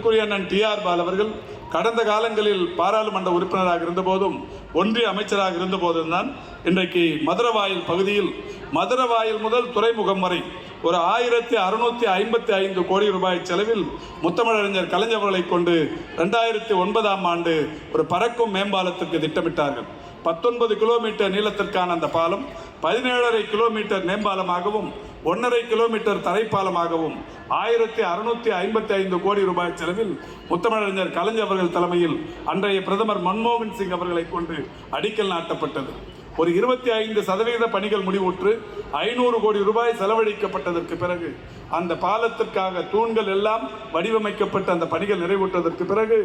பெருமத்திற்குரிய அண்ணன் D R பால் அவர்கள் கடந்த காலங்களில் பாராளுமன்ற உறுப்பினராக இருந்தபோதும் ஒன்றிய அமைச்சராக இருந்தபோதும் தான் இன்றைக்கு மதுரவாயில் பகுதியில் மதுரவாயில் முதல் துறைமுகம் வரை ஒரு ஆயிரத்தி அறுநூத்தி ஐம்பத்தி ஐந்து கோடி ரூபாய் செலவில் முத்தமிழறிஞர் கலைஞர்களை கொண்டு ரெண்டாயிரத்தி ஒன்பதாம் ஆண்டு ஒரு பறக்கும் மேம்பாலத்துக்கு திட்டமிட்டார்கள். பத்தொன்பது கிலோமீட்டர் நீளத்திற்கான அந்த பாலம் பதினேழரை கிலோமீட்டர் மேம்பாலமாகவும் ஒன்றரை கிலோமீட்டர் தரைப்பாலமாகவும் ஆயிரத்தி அறுநூத்தி ஐம்பத்தி ஐந்து கோடி ரூபாய் செலவில் முத்தமிழறிஞர் கலைஞர் அவர்கள் தலைமையில் அன்றைய பிரதமர் மன்மோகன் சிங் அவர்களை கொண்டு அடிக்கல் நாட்டப்பட்டது. ஒரு இருபத்தி ஐந்து சதவீத பணிகள் முடிவுற்று ஐநூறு கோடி ரூபாய் செலவழிக்கப்பட்டதற்கு பிறகு அந்த பாலத்திற்காக தூண்கள் எல்லாம் வடிவமைக்கப்பட்ட அந்த பணிகள் நிறைவுற்றதற்கு பிறகு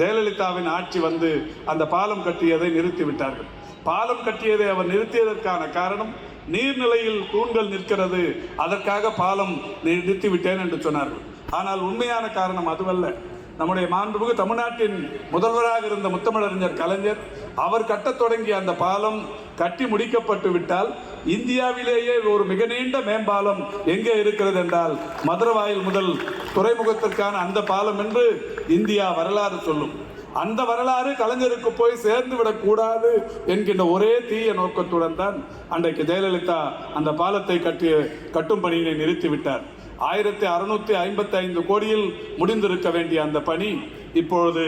ஜெயலலிதாவின் ஆட்சி வந்து அந்த பாலம் கட்டியதை நிறுத்திவிட்டார்கள். பாலம் கட்டியதை அவர் நிறுத்தியதற்கான காரணம் நீர்நிலையில் தூண்கள் நிற்கிறது. அதற்காக பாலம் நிறுத்திவிட்டேன் என்று சொன்னார்கள். ஆனால் உண்மையான காரணம் அதுவல்ல. நம்முடைய மாண்புமிகு தமிழ்நாட்டின் முதல்வராக இருந்த முத்தமிழறிஞர் கலைஞர் அவர் கட்டத் தொடங்கிய அந்த பாலம் கட்டி முடிக்கப்பட்டு விட்டால் இந்தியாவிலேயே ஒரு மிக நீண்ட மேம்பாலம் எங்கே இருக்கிறது என்றால் மதுரவாயில் முதல் துறைமுகத்திற்கான அந்த பாலம் என்று இந்தியா வரலாறு சொல்லும். அந்த வரலாறு கலைஞருக்கு போய் சேர்ந்து விடக்கூடாது என்கின்ற ஒரே தீய நோக்கத்துடன் தான் அன்றைக்கு ஜெயலலிதா அந்த பாலத்தை கட்டிய கட்டும் பணியினை நிறுத்திவிட்டார். ஆயிரத்தி அறுநூத்தி ஐம்பத்தி ஐந்து கோடியில் முடிந்திருக்க வேண்டிய அந்த பணி இப்பொழுது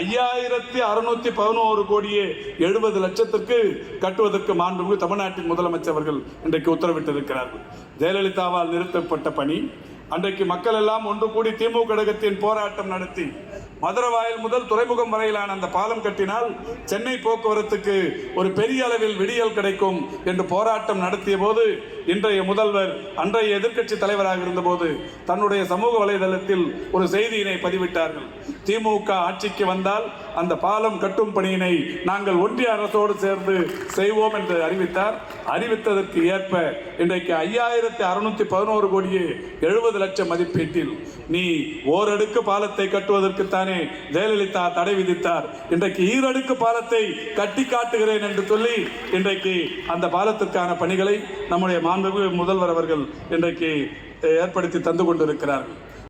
ஐயாயிரத்தி அறுநூத்தி பதினோரு கோடியே எழுபது லட்சத்திற்கு கட்டுவதற்கு மாண்புமிகு தமிழ்நாட்டின் முதலமைச்சர் அவர்கள் இன்றைக்கு உத்தரவிட்டிருக்கிறார்கள். ஜெயலலிதாவால் நிறுத்தப்பட்ட பணி அன்றைக்கு மக்கள் எல்லாம் ஒன்று கூடி திமுக கழகத்தின் போராட்டம் நடத்தி மதுரவாயில் முதல் துறைமுகம் வரையிலான அந்த பாலம் கட்டினால் சென்னை போக்குவரத்துக்கு ஒரு பெரிய அளவில் விடியல் கிடைக்கும் என்று போராட்டம் நடத்திய போது இன்றைய முதல்வர் அன்றைய எதிர்க்கட்சி தலைவராக இருந்தபோது தன்னுடைய சமூக வலைதளத்தில் ஒரு செய்தியினை பதிவிட்டார்கள். திமுக ஆட்சிக்கு வந்தால் அந்த பாலம் கட்டும் பணியினை நாங்கள் ஒன்றிய அரசோடு சேர்ந்து செய்வோம் என்று அறிவித்தார். அறிவித்ததற்கு ஏற்ப இன்றைக்கு ஐயாயிரத்தி அறுநூத்தி பதினோரு கோடியே எழுபது லட்சம் மதிப்பீட்டில். நீ ஓரடுக்கு பாலத்தை தானே ஜெயலலிதா தடை விதித்தார். இன்றைக்கு ஈரடுக்கு பாலத்தை கட்டி காட்டுகிறேன் என்று சொல்லி இன்றைக்கு அந்த பாலத்திற்கான பணிகளை நம்முடைய மாண்பு முதல்வர் அவர்கள் இன்றைக்கு ஏற்படுத்தி தந்து கொண்டிருக்கிறார்கள்.